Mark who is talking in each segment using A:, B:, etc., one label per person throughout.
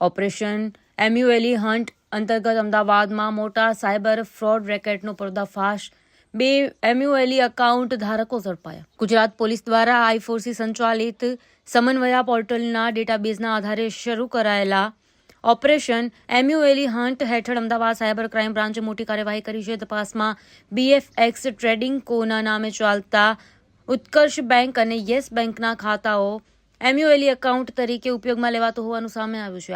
A: Operation એમ્યુએલી hunt અંતર્ગત અમદાવાદમાં મોટા સાયબર ફ્રોડ રેકેટનો પર્દાફાશ. બે એમ્યુએલી એકાઉન્ટ ધારકો ઝડપાયા. ગુજરાત પોલીસ દ્વારા આઈફોર્સી સંચાલિત સમન્વયા પોર્ટલના ડેટાબેઝના આધારે શરૂ કરાયેલા ઓપરેશન એમ્યુએલી હન્ટ હેઠળ અમદાવાદ સાયબર ક્રાઇમ બ્રાન્ચે મોટી કાર્યવાહી કરી છે. તપાસમાં બીએફએક્સ ટ્રેડિંગ કોના નામે ચાલતા ઉત્કર્ષ બેંક અને યસ બેંકના ખાતાઓ એમ્યુએલી એકાઉન્ટ તરીકે ઉપયોગમાં લેવાતું હોવાનું સામે આવ્યું છે.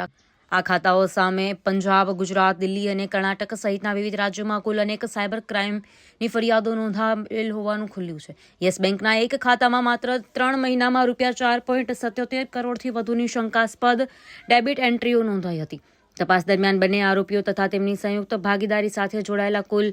A: આ- ખાતાઓ સામે પંજાબ, ગુજરાત, દિલ્હી અને કર્ણાટક સહિતના વિવિધ રાજ્યોમાં કુલ અનેક સાયબર ક્રાઇમની ફરિયાદો નોંધાયેલ હોવાનું ખુલ્યું છે. યસ બેંકના એક ખાતામાં માત્ર ત્રણ મહિનામાં રૂપિયા ચાર પોઈન્ટ સત્યોતેર કરોડથી વધુની શંકાસ્પદ ડેબિટ એન્ટ્રીઓ નોંધાઈ હતી. તપાસ દરમિયાન બંને આરોપીઓ તથા તેમની સંયુક્ત ભાગીદારી સાથે જોડાયેલા કુલ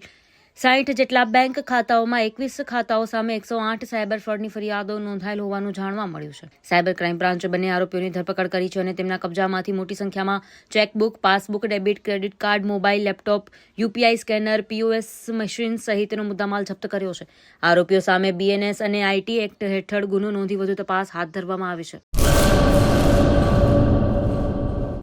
A: સાઠ જેટલા બેંક ખાતાઓમાં એકવીસ ખાતાઓ સામે એકસો આઠ સાયબર ફ્રોડની ફરિયાદો નોંધાયેલ હોવાનું જાણવા મળ્યું છે. સાયબર ક્રાઇમ બ્રાન્ચે બંને આરોપીઓની ધરપકડ કરી છે અને તેમના કબજામાંથી મોટી સંખ્યામાં chequebook, passbook, debit, credit card, mobile, laptop, UPI scanner, POS machine સહિતનો મુદ્દામાલ જપ્ત કર્યો છે. આરોપીઓ સામે બીએનએસ અને આઈટી એક્ટ હેઠળ ગુનો નોંધી વધુ તપાસ હાથ ધરવામાં આવી છે.